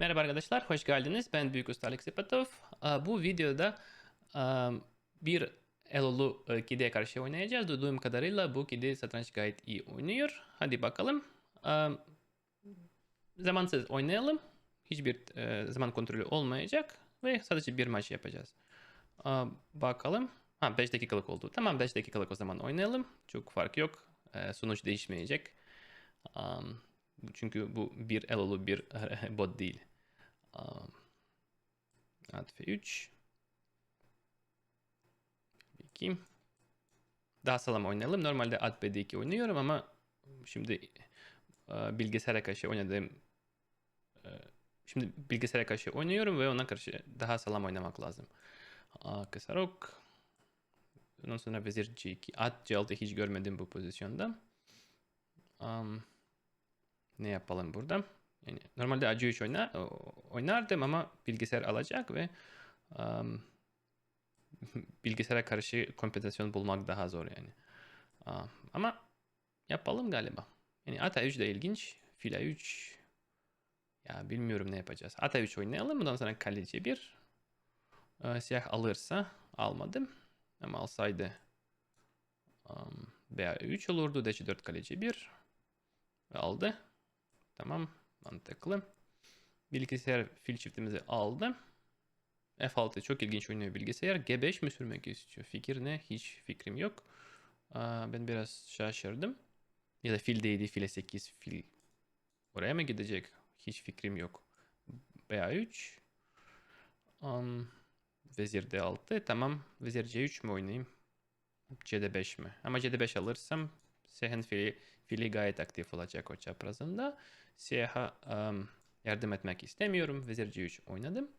Merhaba arkadaşlar, hoş geldiniz. Ben Büyük Usta Alex Ipatov. Bu videoda bir Elolu e, kediye karşı oynayacağız. Duyduğum kadarıyla bu kedi satranç gayet iyi oynuyor. Hadi bakalım. Am, Zamansız oynayalım. Hiçbir e, zaman kontrolü olmayacak ve sadece bir maç yapacağız. Bakalım. Ha 5 dakikalık oldu. Tamam 5 dakikalık o zaman oynayalım. Çok fark yok. Sonuç değişmeyecek. Çünkü bu bir Elolu bir bot değil. At F3 2 Daha sağlam oynayalım. Normalde at B2 oynuyorum ama şimdi e, bilgisayara karşı oynadığım e, şimdi bilgisayara karşı oynuyorum ve ona karşı daha sağlam oynamak lazım. A, Kısa rok. Ondan sonra vezir C2. At C6 hiç görmedim bu pozisyonda. Um, ne yapalım burada? Yani normalde AC3 oynar, oynardım ama bilgisayar alacak ve um, bilgisayara karşı kompetasyon bulmak daha zor yani. Uh, ama yapalım galiba. Yani ata 3 de ilginç. Fila 3 ya bilmiyorum ne yapacağız. Ata 3 oynayalım. Bundan sonra kale C1. Ee, siyah alırsa almadım. Ama alsaydı um, B3 olurdu. D4 kale C1. Ve aldı. Tamam. Mantıklı. Bilgisayar fil çiftimizi aldı. F6 çok ilginç oynuyor bilgisayar. G5 mi sürmek istiyor? Fikir ne? Hiç fikrim yok. Ben biraz şaşırdım. Ya da fil değdi. File 8 fil. Oraya mı gidecek? Hiç fikrim yok. BA3. Um, vezir D6. Tamam. Vezir C3 mü oynayayım? CD5 mi? Ama CD5 alırsam Sehen fili, fili gayet aktif olacak o çaprazında. Siyah'a um, yardım etmek istemiyorum. Vezir C3 oynadım.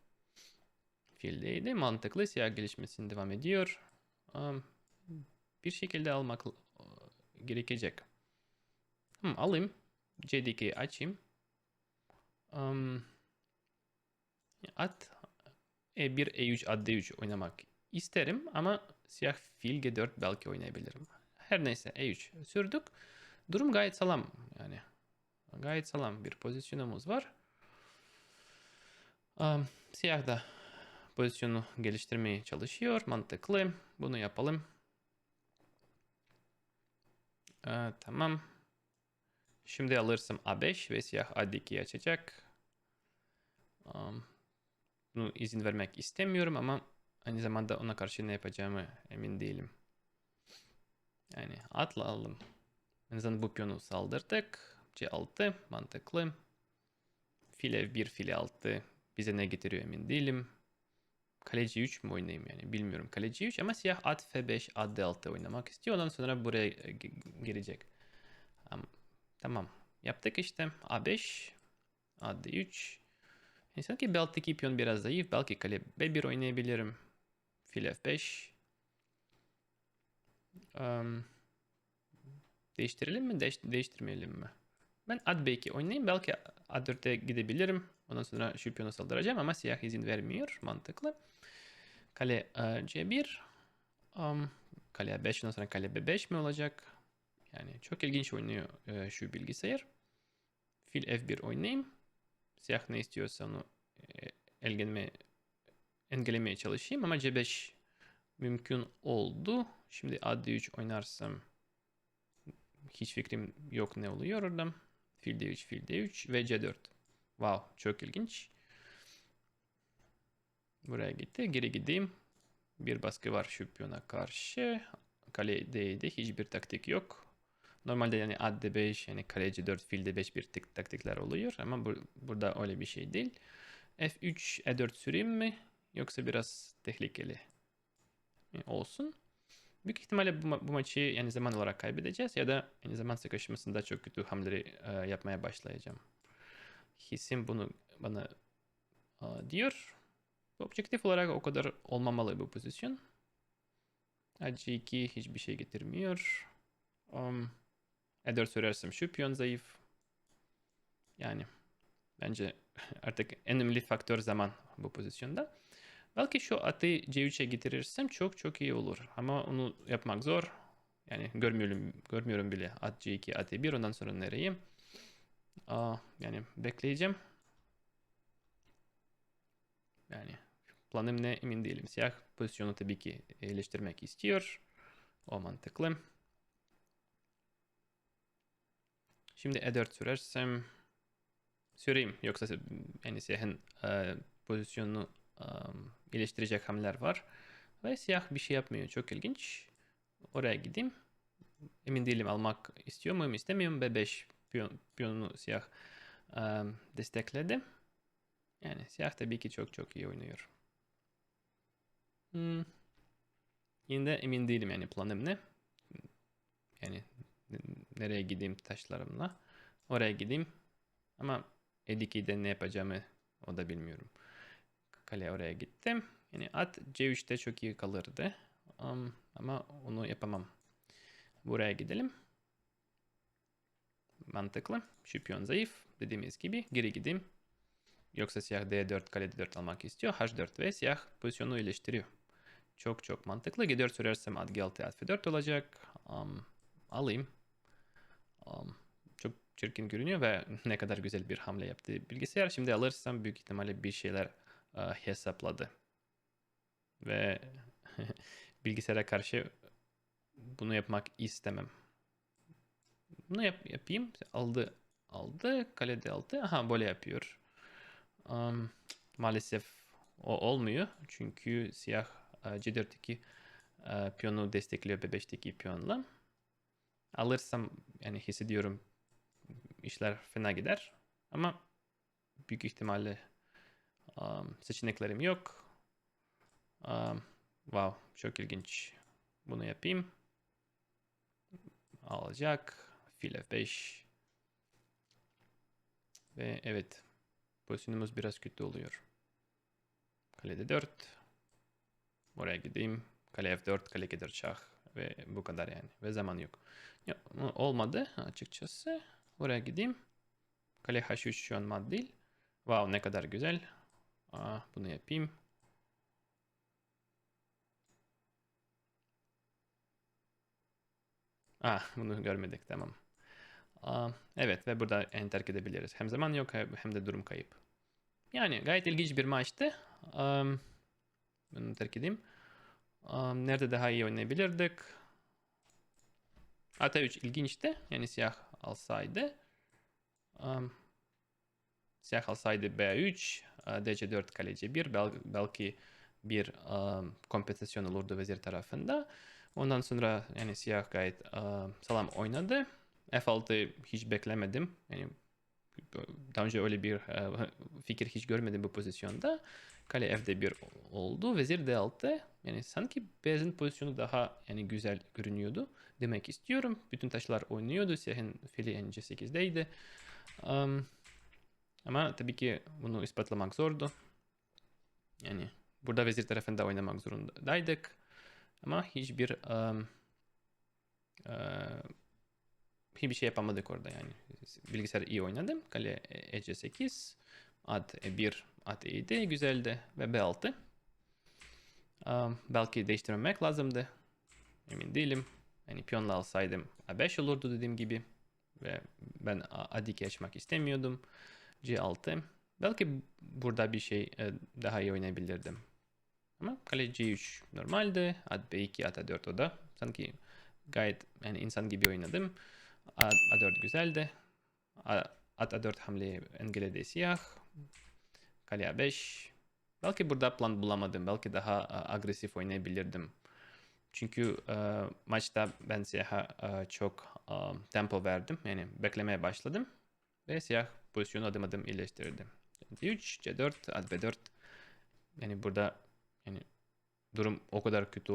Fildeydi. Mantıklı. Siyah gelişmesini devam ediyor. Um, bir şekilde almak uh, gerekecek. Hmm, alayım. C2'yi açayım. Um, at E1, E3, at D3 oynamak isterim ama siyah fil G4 belki oynayabilirim. Her neyse E3 sürdük. Durum gayet sağlam yani. Gayet sağlam bir pozisyonumuz var. Siyah da pozisyonu geliştirmeye çalışıyor. Mantıklı. Bunu yapalım. Tamam. Şimdi alırsam A5 ve siyah A2'yi açacak. Bunu izin vermek istemiyorum ama aynı zamanda ona karşı ne yapacağımı emin değilim. Yani atla alalım. En azından bu piyonu saldırdık. C6 mantıklı. Fil F1, fil 6 bize ne getiriyor emin değilim. Kale C3 mü oynayayım yani bilmiyorum. Kale C3 ama siyah at F5, at D6 oynamak istiyor. Ondan sonra buraya girecek. Tamam. Yaptık işte. A5, at D3. Yani sanki B6'daki piyon biraz zayıf. Belki kale B1 oynayabilirim. Fil F5. Um, değiştirelim mi? Değiş değiştirmeyelim mi? Ben at B2 oynayayım. Belki A4'e gidebilirim. Ondan sonra şu piyonu saldıracağım ama siyah izin vermiyor. Mantıklı. Kale uh, C1. Um, kale A5 ondan sonra kale B5 mi olacak? Yani çok ilginç oynuyor uh, şu bilgisayar. Fil F1 oynayayım. Siyah ne istiyorsa onu e, engellemeye, engellemeye çalışayım ama C5 mümkün oldu. Şimdi A3 oynarsam hiç fikrim yok ne oluyor orada. Fil D3, fil D3 ve C4. Wow, çok ilginç. Buraya gitti. Geri gideyim. Bir baskı var şu piyona karşı. Kale D'de hiçbir taktik yok. Normalde yani at D5 yani kale C4 fil D5 bir tık taktikler oluyor ama bu, burada öyle bir şey değil. F3 E4 süreyim mi? Yoksa biraz tehlikeli olsun. Büyük ihtimalle bu, ma- bu maçı yani zaman olarak kaybedeceğiz ya da yani zaman sıkışmasında çok kötü hamleleri e, yapmaya başlayacağım. Hissim bunu bana e, diyor. Objektif olarak o kadar olmamalı bu pozisyon. AC2 hiçbir şey getirmiyor. Um, E4 sürersem şu piyon zayıf. Yani bence artık en önemli faktör zaman bu pozisyonda. Belki şu atı C3'e getirirsem çok çok iyi olur. Ama onu yapmak zor. Yani görmüyorum görmüyorum bile. At C2, at E1 ondan sonra nereye? Aa, yani bekleyeceğim. Yani planım ne emin değilim. Siyah pozisyonu tabii ki iyileştirmek istiyor. O mantıklı. Şimdi E4 sürersem süreyim. Yoksa yani siyahın e, pozisyonunu e, iyileştirecek hamleler var. Ve siyah bir şey yapmıyor. Çok ilginç. Oraya gideyim. Emin değilim almak istiyor muyum istemiyorum. B5 piyon, piyonunu siyah destekledi. Yani siyah tabii ki çok çok iyi oynuyor. Hmm. Yine de emin değilim yani planım ne. Yani nereye gideyim taşlarımla. Oraya gideyim. Ama E2'de ne yapacağımı o da bilmiyorum. Kale oraya gittim. Yani at C3'te çok iyi kalırdı. Um, ama onu yapamam. Buraya gidelim. Mantıklı. Şu piyon zayıf. Dediğimiz gibi geri gideyim. Yoksa siyah D4 kale D4 almak istiyor. H4 ve siyah pozisyonu iyileştiriyor. Çok çok mantıklı. G4 sürersem at G6 at F4 olacak. Um, alayım. Um, çok çirkin görünüyor ve ne kadar güzel bir hamle yaptı bilgisayar. Şimdi alırsam büyük ihtimalle bir şeyler uh, hesapladı. Ve bilgisayara karşı bunu yapmak istemem. Bunu yap, yapayım. Aldı. Aldı. Kalede aldı. Aha böyle yapıyor. Um, maalesef o olmuyor. Çünkü siyah uh, C4'teki uh, piyonu destekliyor B5'teki piyonla. Alırsam yani hissediyorum işler fena gider. Ama büyük ihtimalle um, seçeneklerim yok. Um, wow, çok ilginç. Bunu yapayım. Alacak. Fil F5. Ve evet. Pozisyonumuz biraz kötü oluyor. Kalede 4. Oraya gideyim. Kale F4, kale G4 şah. Ve bu kadar yani. Ve zaman yok. Ya, olmadı açıkçası. Oraya gideyim. Kale H3 şu an mat değil. Wow ne kadar güzel. Aa, bunu yapayım. Ah bunu görmedik tamam. Evet ve burada en terk edebiliriz. Hem zaman yok hem de durum kayıp. Yani gayet ilginç bir maçtı. Bunu terk edeyim. Nerede daha iyi oynayabilirdik? Ata 3 ilginçti. Yani siyah alsaydı. Siyah alsaydı B3, DC4 kale C1 bel belki bir kompensasyon olurdu vezir tarafında. Ondan sonra yani siyah gayet sağlam oynadı. F6 hiç beklemedim. Yani daha önce öyle bir uh, fikir hiç görmedim bu pozisyonda. Kale F'de1 oldu. Vezir D6. Yani sanki beyazın pozisyonu daha yani güzel görünüyordu. Demek istiyorum. Bütün taşlar oynuyordu. Siyahın fili C8'deydi. Um, ama tabii ki bunu ispatlamak zordu. Yani burada vezir tarafında oynamak zorundaydık. Ama hiçbir um, uh, hiçbir şey yapamadık orada yani. Bilgisayar iyi oynadım. Kale EC8, at E1, at E7 güzeldi ve B6. Um, belki değiştirmemek lazımdı. Emin değilim. Yani piyonla alsaydım A5 olurdu dediğim gibi. Ve ben A2 açmak istemiyordum. C6. Belki burada bir şey daha iyi oynayabilirdim. Ama kale C3 normaldi. At B2, at A4 o da. Sanki gayet yani insan gibi oynadım. At A4 güzeldi. At A4 hamleyi engelledi siyah. Kale A5. Belki burada plan bulamadım. Belki daha agresif oynayabilirdim. Çünkü e, maçta ben siyaha e, çok e, tempo verdim. Yani beklemeye başladım. Ve siyah pozisyonu adım adım iyileştirdim. C3, C4, at B4. Yani burada yani durum o kadar kötü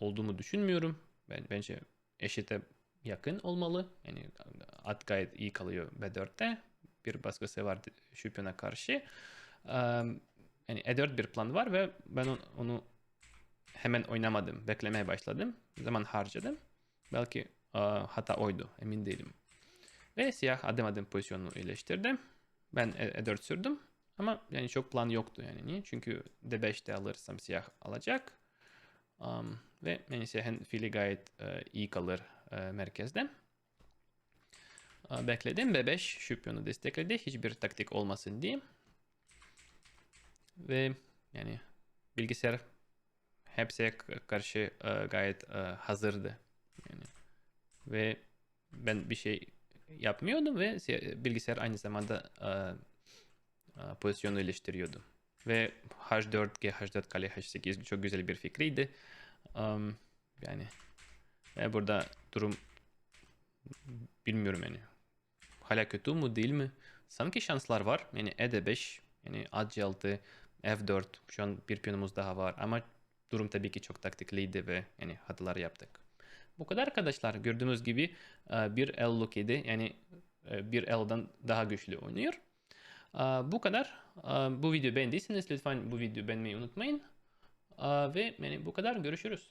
olduğumu düşünmüyorum. Ben bence eşite yakın olmalı. Yani at gayet iyi kalıyor B4'te. Bir baskısı var piyona karşı. Yani E4 bir plan var ve ben onu hemen oynamadım. Beklemeye başladım. Zaman harcadım. Belki hata oydu. Emin değilim. Ve siyah adım adım pozisyonunu iyileştirdim. Ben E4 sürdüm. Ama yani çok plan yoktu yani. Niye? Çünkü D5'te alırsam siyah alacak. Um, ve yani siyahın fili gayet uh, iyi kalır uh, merkezde. Uh, bekledim. B5 şu piyonu destekledi. Hiçbir taktik olmasın diye. Ve yani bilgisayar hepsiye karşı e, gayet e, hazırdı. Yani ve ben bir şey yapmıyordum ve bilgisayar aynı zamanda e, e, pozisyonu iyileştiriyordu. Ve H4G, H4 kale H8 çok güzel bir fikriydi. Yani ve burada durum bilmiyorum yani. Hala kötü mü değil mi? Sanki şanslar var. Yani E5, yani AC6, F4 şu an bir piyonumuz daha var ama durum tabii ki çok taktikliydi ve yani hatalar yaptık. Bu kadar arkadaşlar gördüğünüz gibi e, bir el look idi yani e, bir elden daha güçlü oynuyor. E, Bu kadar. E, Bu videoyu beğendiyseniz lütfen bu videoyu beğenmeyi unutmayın. E, Ve yani bu kadar görüşürüz.